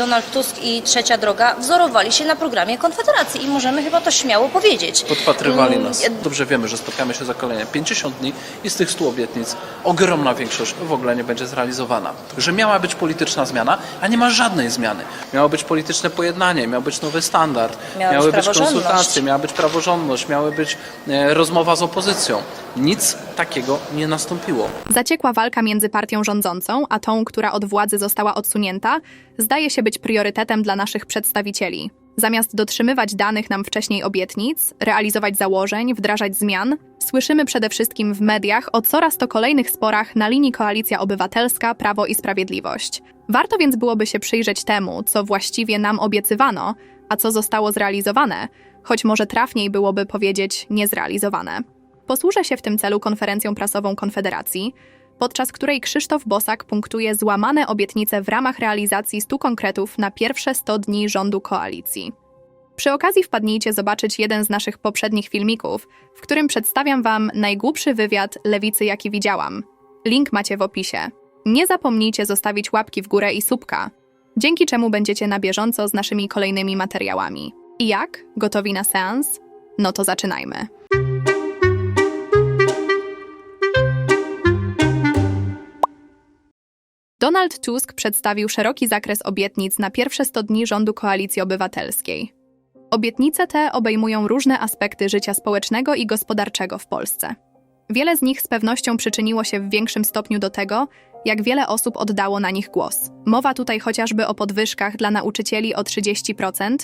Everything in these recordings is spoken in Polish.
Donald Tusk i Trzecia Droga wzorowali się na programie Konfederacji i możemy chyba to śmiało powiedzieć. Podpatrywali Mm, nas. Dobrze wiemy, że spotkamy się za kolejne 50 dni i z tych 100 obietnic ogromna większość w ogóle nie będzie zrealizowana. Że miała być polityczna zmiana, a nie ma żadnej zmiany. Miało być polityczne pojednanie, miał być nowy standard, Miała miały być być konsultacje, miała być praworządność, miały być e, rozmowa z opozycją. Nic takiego nie nastąpiło. Zaciekła walka między partią rządzącą a tą, która od władzy została odsunięta, zdaje się być priorytetem dla naszych przedstawicieli. Zamiast dotrzymywać danych nam wcześniej obietnic, realizować założeń, wdrażać zmian, słyszymy przede wszystkim w mediach o coraz to kolejnych sporach na linii Koalicja Obywatelska, Prawo i Sprawiedliwość. Warto więc byłoby się przyjrzeć temu, co właściwie nam obiecywano, a co zostało zrealizowane, choć może trafniej byłoby powiedzieć niezrealizowane. Posłużę się w tym celu konferencją prasową Konfederacji, podczas której Krzysztof Bosak punktuje złamane obietnice w ramach realizacji 100 konkretów na pierwsze 100 dni rządu koalicji. Przy okazji wpadnijcie zobaczyć jeden z naszych poprzednich filmików, w którym przedstawiam Wam najgłupszy wywiad lewicy, jaki widziałam. Link macie w opisie. Nie zapomnijcie zostawić łapki w górę i subka, dzięki czemu będziecie na bieżąco z naszymi kolejnymi materiałami. I jak? Gotowi na seans? No to zaczynajmy. Donald Tusk przedstawił szeroki zakres obietnic na pierwsze 100 dni rządu Koalicji Obywatelskiej. Obietnice te obejmują różne aspekty życia społecznego i gospodarczego w Polsce. Wiele z nich z pewnością przyczyniło się w większym stopniu do tego, jak wiele osób oddało na nich głos. Mowa tutaj chociażby o podwyżkach dla nauczycieli o 30%,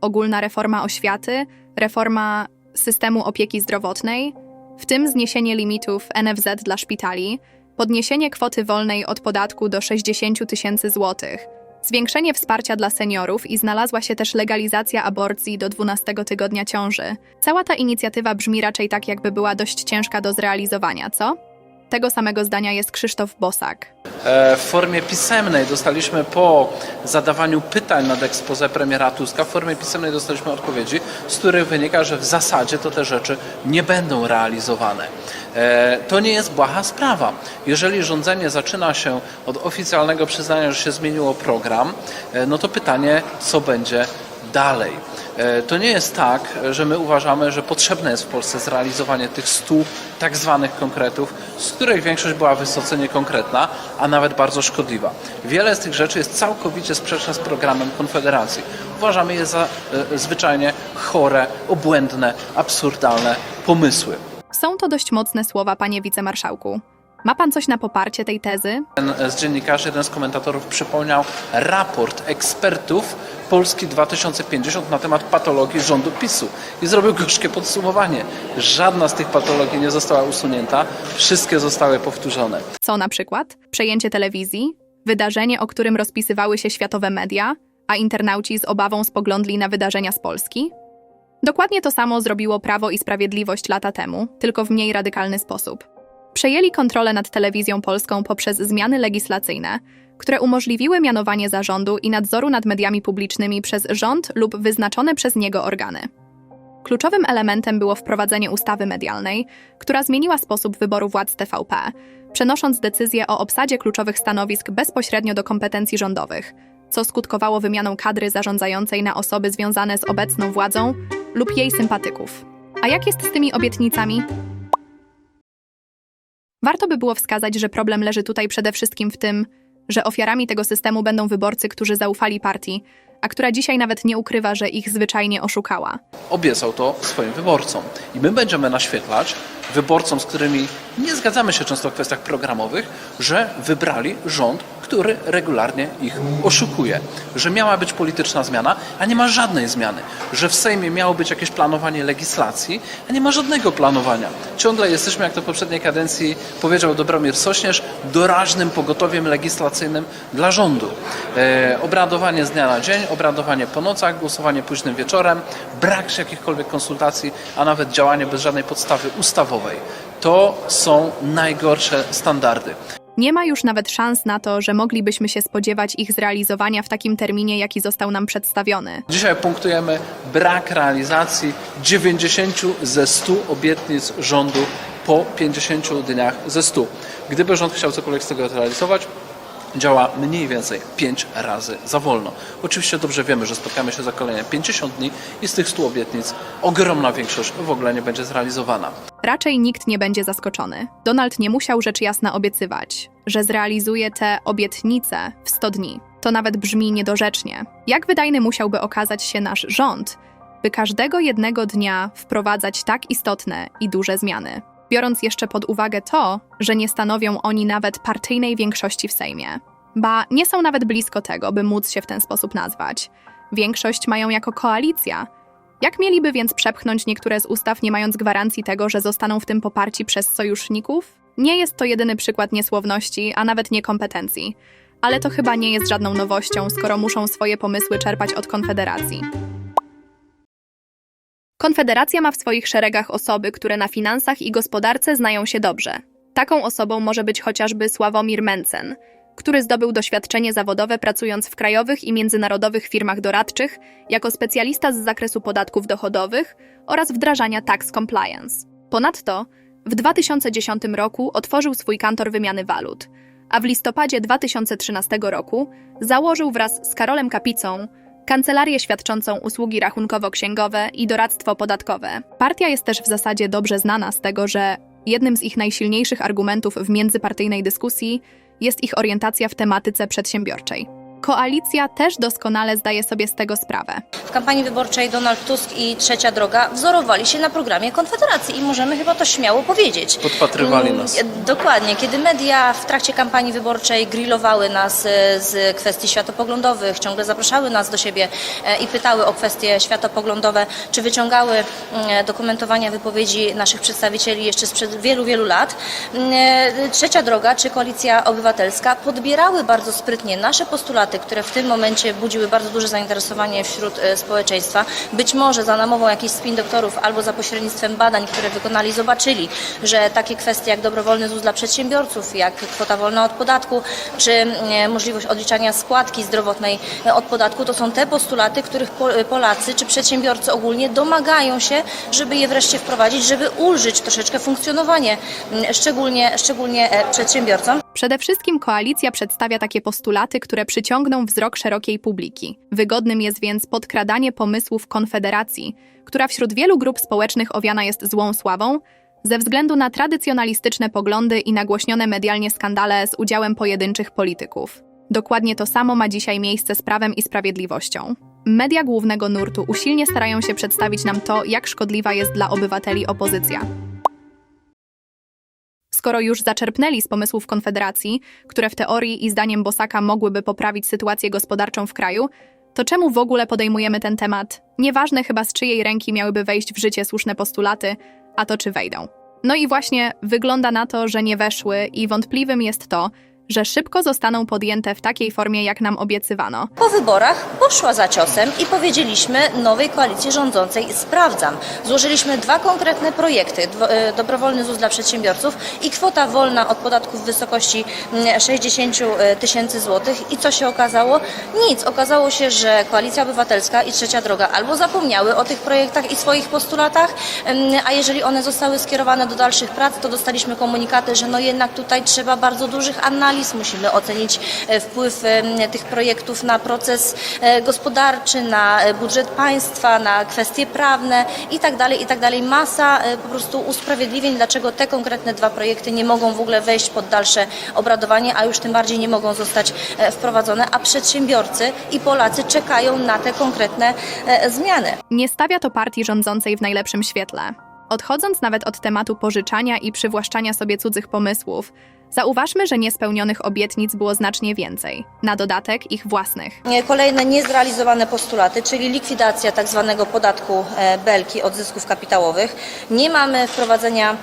ogólna reforma oświaty, reforma systemu opieki zdrowotnej, w tym zniesienie limitów NFZ dla szpitali, podniesienie kwoty wolnej od podatku do 60 tysięcy złotych, zwiększenie wsparcia dla seniorów i znalazła się też legalizacja aborcji do 12 tygodnia ciąży. Cała ta inicjatywa brzmi raczej tak, jakby była dość ciężka do zrealizowania, co? Tego samego zdania jest Krzysztof Bosak. E, W formie pisemnej dostaliśmy po zadawaniu pytań nad expose premiera Tuska, w formie pisemnej dostaliśmy odpowiedzi, z których wynika, że w zasadzie to te rzeczy nie będą realizowane. E, To nie jest błaha sprawa. Jeżeli rządzenie zaczyna się od oficjalnego przyznania, że się zmieniło program, e, no to pytanie, co będzie dalej. E, To nie jest tak, że my uważamy, że potrzebne jest w Polsce zrealizowanie tych 100 tak zwanych konkretów, z których większość była wysoce niekonkretna, a nawet bardzo szkodliwa. Wiele z tych rzeczy jest całkowicie sprzeczne z programem Konfederacji. Uważamy je za e, zwyczajnie chore, obłędne, absurdalne pomysły. Są to dość mocne słowa, panie wicemarszałku. Ma pan coś na poparcie tej tezy? Jeden z dziennikarzy, jeden z komentatorów przypomniał raport ekspertów Polski 2050 na temat patologii rządu PiSu i zrobił gorzkie podsumowanie. Żadna z tych patologii nie została usunięta, wszystkie zostały powtórzone. Co na przykład? Przejęcie telewizji? Wydarzenie, o którym rozpisywały się światowe media, a internauci z obawą spoglądli na wydarzenia z Polski? Dokładnie to samo zrobiło Prawo i Sprawiedliwość lata temu, tylko w mniej radykalny sposób. Przejęli kontrolę nad telewizją polską poprzez zmiany legislacyjne, które umożliwiły mianowanie zarządu i nadzoru nad mediami publicznymi przez rząd lub wyznaczone przez niego organy. Kluczowym elementem było wprowadzenie ustawy medialnej, która zmieniła sposób wyboru władz TVP, przenosząc decyzje o obsadzie kluczowych stanowisk bezpośrednio do kompetencji rządowych, co skutkowało wymianą kadry zarządzającej na osoby związane z obecną władzą lub jej sympatyków. A jak jest z tymi obietnicami? Warto by było wskazać, że problem leży tutaj przede wszystkim w tym, że ofiarami tego systemu będą wyborcy, którzy zaufali partii, a która dzisiaj nawet nie ukrywa, że ich zwyczajnie oszukała. Obiecał to swoim wyborcom. I my będziemy naświetlać wyborcom, z którymi nie zgadzamy się często w kwestiach programowych, że wybrali rząd, który regularnie ich oszukuje. Że miała być polityczna zmiana, a nie ma żadnej zmiany. Że w Sejmie miało być jakieś planowanie legislacji, a nie ma żadnego planowania. Ciągle jesteśmy, jak to w poprzedniej kadencji powiedział Dobromir Sośnierz, doraźnym pogotowiem legislacyjnym dla rządu. E, obradowanie z dnia na dzień, obradowanie po nocach, głosowanie późnym wieczorem, brak jakichkolwiek konsultacji, a nawet działanie bez żadnej podstawy ustawowej. To są najgorsze standardy. Nie ma już nawet szans na to, że moglibyśmy się spodziewać ich zrealizowania w takim terminie, jaki został nam przedstawiony. Dzisiaj punktujemy brak realizacji 90 ze 100 obietnic rządu po 50 dniach ze 100. Gdyby rząd chciał cokolwiek z tego zrealizować, działa mniej więcej 5 razy za wolno. Oczywiście dobrze wiemy, że spotkamy się za kolejne 50 dni i z tych 100 obietnic ogromna większość w ogóle nie będzie zrealizowana. Raczej nikt nie będzie zaskoczony. Donald nie musiał rzecz jasna obiecywać, że zrealizuje te obietnice w 100 dni. To nawet brzmi niedorzecznie. Jak wydajny musiałby okazać się nasz rząd, by każdego jednego dnia wprowadzać tak istotne i duże zmiany? Biorąc jeszcze pod uwagę to, że nie stanowią oni nawet partyjnej większości w Sejmie. Ba, nie są nawet blisko tego, by móc się w ten sposób nazwać. Większość mają jako koalicja, jak mieliby więc przepchnąć niektóre z ustaw, nie mając gwarancji tego, że zostaną w tym poparci przez sojuszników? Nie jest to jedyny przykład niesłowności, a nawet niekompetencji. Ale to chyba nie jest żadną nowością, skoro muszą swoje pomysły czerpać od Konfederacji. Konfederacja ma w swoich szeregach osoby, które na finansach i gospodarce znają się dobrze. Taką osobą może być chociażby Sławomir Mencen, który zdobył doświadczenie zawodowe pracując w krajowych i międzynarodowych firmach doradczych jako specjalista z zakresu podatków dochodowych oraz wdrażania tax compliance. Ponadto w 2010 roku otworzył swój kantor wymiany walut, a w listopadzie 2013 roku założył wraz z Karolem Kapicą kancelarię świadczącą usługi rachunkowo-księgowe i doradztwo podatkowe. Partia jest też w zasadzie dobrze znana z tego, że jednym z ich najsilniejszych argumentów w międzypartyjnej dyskusji jest ich orientacja w tematyce przedsiębiorczej. Koalicja też doskonale zdaje sobie z tego sprawę. W kampanii wyborczej Donald Tusk i Trzecia Droga wzorowali się na programie Konfederacji i możemy chyba to śmiało powiedzieć. Podpatrywali Mm, nas. Dokładnie. Kiedy media w trakcie kampanii wyborczej grillowały nas e, z kwestii światopoglądowych, ciągle zapraszały nas do siebie e, i pytały o kwestie światopoglądowe, czy wyciągały mm, dokumentowania wypowiedzi naszych przedstawicieli jeszcze sprzed wielu, wielu lat. Mm, e, Trzecia Droga czy Koalicja Obywatelska podbierały bardzo sprytnie nasze postulaty, które w tym momencie budziły bardzo duże zainteresowanie wśród e, społeczeństwa. Być może za namową jakichś spin doktorów albo za pośrednictwem badań, które wykonali, zobaczyli, że takie kwestie jak dobrowolny ZUS dla przedsiębiorców, jak kwota wolna od podatku, czy e, możliwość odliczania składki zdrowotnej e, od podatku, to są te postulaty, których Po- Polacy czy przedsiębiorcy ogólnie domagają się, żeby je wreszcie wprowadzić, żeby ulżyć troszeczkę funkcjonowanie, szczególnie, szczególnie przedsiębiorcom. Przede wszystkim koalicja przedstawia takie postulaty, które przyciągną wzrok szerokiej publiki. Wygodnym jest więc podkradanie pomysłów Konfederacji, która wśród wielu grup społecznych owiana jest złą sławą, ze względu na tradycjonalistyczne poglądy i nagłośnione medialnie skandale z udziałem pojedynczych polityków. Dokładnie to samo ma dzisiaj miejsce z prawem i sprawiedliwością. Media głównego nurtu usilnie starają się przedstawić nam to, jak szkodliwa jest dla obywateli opozycja. Skoro już zaczerpnęli z pomysłów Konfederacji, które w teorii i zdaniem Bosaka mogłyby poprawić sytuację gospodarczą w kraju, to czemu w ogóle podejmujemy ten temat? Nieważne chyba z czyjej ręki miałyby wejść w życie słuszne postulaty, a to czy wejdą. No i właśnie wygląda na to, że nie weszły i wątpliwym jest to, że szybko zostaną podjęte w takiej formie, jak nam obiecywano. Po wyborach poszła za ciosem i powiedzieliśmy nowej koalicji rządzącej sprawdzam. Złożyliśmy dwa konkretne projekty. E, Dobrowolny ZUS dla przedsiębiorców i kwota wolna od podatków w wysokości mm, 60 tysięcy złotych. I co się okazało? Nic. Okazało się, że Koalicja Obywatelska i Trzecia Droga albo zapomniały o tych projektach i swoich postulatach, em, a jeżeli one zostały skierowane do dalszych prac, to dostaliśmy komunikaty, że no jednak tutaj trzeba bardzo dużych analiz, musimy ocenić e, wpływ em, tych projektów na proces e, gospodarczy, na e, budżet państwa, na kwestie prawne i tak dalej, i tak. Masa e, po prostu usprawiedliwień, dlaczego te konkretne dwa projekty nie mogą w ogóle wejść pod dalsze obradowanie, a już tym bardziej nie mogą zostać e, wprowadzone, a przedsiębiorcy i Polacy czekają na te konkretne e, zmiany. Nie stawia to partii rządzącej w najlepszym świetle. Odchodząc nawet od tematu pożyczania i przywłaszczania sobie cudzych pomysłów, zauważmy, że niespełnionych obietnic było znacznie więcej. Na dodatek ich własnych. Kolejne niezrealizowane postulaty, czyli likwidacja tak zwanego podatku e, belki od zysków kapitałowych. Nie mamy wprowadzenia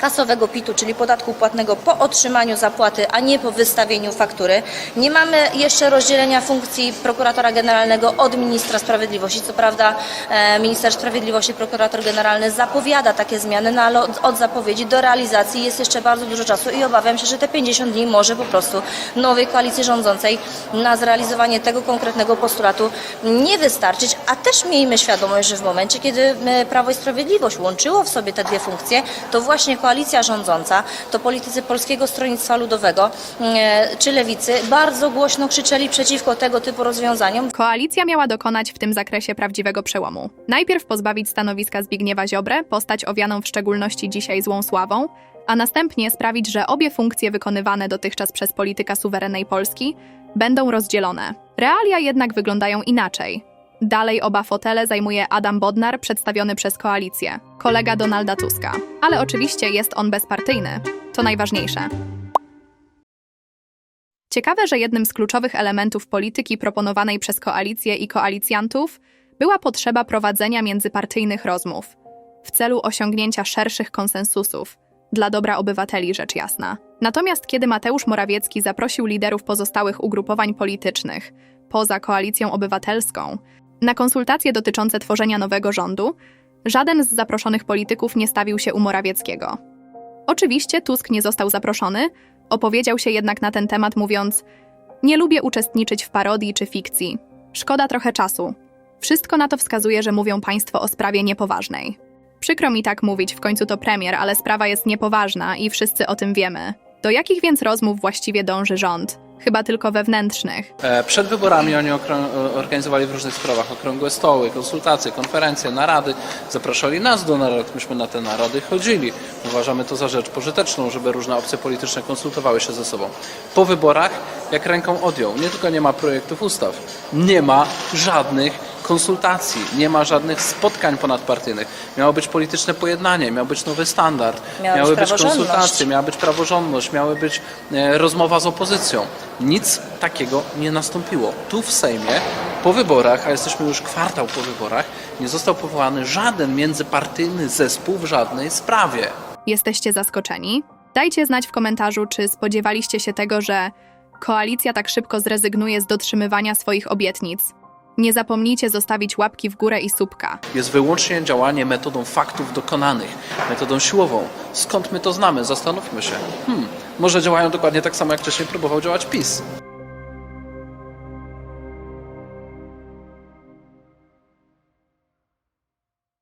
kasowego PIT-u, czyli podatku płatnego po otrzymaniu zapłaty, a nie po wystawieniu faktury. Nie mamy jeszcze rozdzielenia funkcji prokuratora generalnego od ministra sprawiedliwości. Co prawda e, minister sprawiedliwości, prokurator generalny zapowiada takie zmiany, no ale od, od zapowiedzi do realizacji jest jeszcze bardzo dużo czasu i obawiam się, że te 50 dni może po prostu nowej koalicji rządzącej na zrealizowanie tego konkretnego postulatu nie wystarczyć, a też miejmy świadomość, że w momencie, kiedy e, Prawo i Sprawiedliwość łączyło w sobie te dwie funkcje, to właśnie koalicja koalicja rządząca, to politycy Polskiego Stronnictwa Ludowego e, czy Lewicy bardzo głośno krzyczeli przeciwko tego typu rozwiązaniom. Koalicja miała dokonać w tym zakresie prawdziwego przełomu. Najpierw pozbawić stanowiska Zbigniewa Ziobrę, postać owianą w szczególności dzisiaj złą sławą, a następnie sprawić, że obie funkcje wykonywane dotychczas przez polityka suwerennej Polski będą rozdzielone. Realia jednak wyglądają inaczej. Dalej oba fotele zajmuje Adam Bodnar, przedstawiony przez koalicję, kolega Donalda Tuska. Ale oczywiście jest on bezpartyjny. To najważniejsze. Ciekawe, że jednym z kluczowych elementów polityki proponowanej przez koalicję i koalicjantów była potrzeba prowadzenia międzypartyjnych rozmów w celu osiągnięcia szerszych konsensusów dla dobra obywateli, rzecz jasna. Natomiast kiedy Mateusz Morawiecki zaprosił liderów pozostałych ugrupowań politycznych poza koalicją obywatelską na konsultacje dotyczące tworzenia nowego rządu, żaden z zaproszonych polityków nie stawił się u Morawieckiego. Oczywiście Tusk nie został zaproszony, opowiedział się jednak na ten temat, mówiąc: Nie lubię uczestniczyć w parodii czy fikcji. Szkoda trochę czasu. Wszystko na to wskazuje, że mówią państwo o sprawie niepoważnej. Przykro mi tak mówić, w końcu to premier, ale sprawa jest niepoważna i wszyscy o tym wiemy. Do jakich więc rozmów właściwie dąży rząd? Chyba tylko wewnętrznych. E, Przed wyborami oni organizowali w różnych sprawach okrągłe stoły, konsultacje, konferencje, narady. Zapraszali nas do narad, myśmy na te narady chodzili. Uważamy to za rzecz pożyteczną, żeby różne opcje polityczne konsultowały się ze sobą. Po wyborach, jak ręką odjął, nie tylko nie ma projektów ustaw, nie ma żadnych konsultacji, nie ma żadnych spotkań ponadpartyjnych. Miało być polityczne pojednanie, miał być nowy standard, Miała miały być być konsultacje, miała być praworządność, miały być e, rozmowa z opozycją. Nic takiego nie nastąpiło. Tu w Sejmie po wyborach, a jesteśmy już kwartał po wyborach, nie został powołany żaden międzypartyjny zespół w żadnej sprawie. Jesteście zaskoczeni? Dajcie znać w komentarzu, czy spodziewaliście się tego, że koalicja tak szybko zrezygnuje z dotrzymywania swoich obietnic. Nie zapomnijcie zostawić łapki w górę i subka. Jest wyłącznie działanie metodą faktów dokonanych, metodą siłową. Skąd my to znamy? Zastanówmy się. Hmm, może działają dokładnie tak samo, jak wcześniej próbował działać PiS.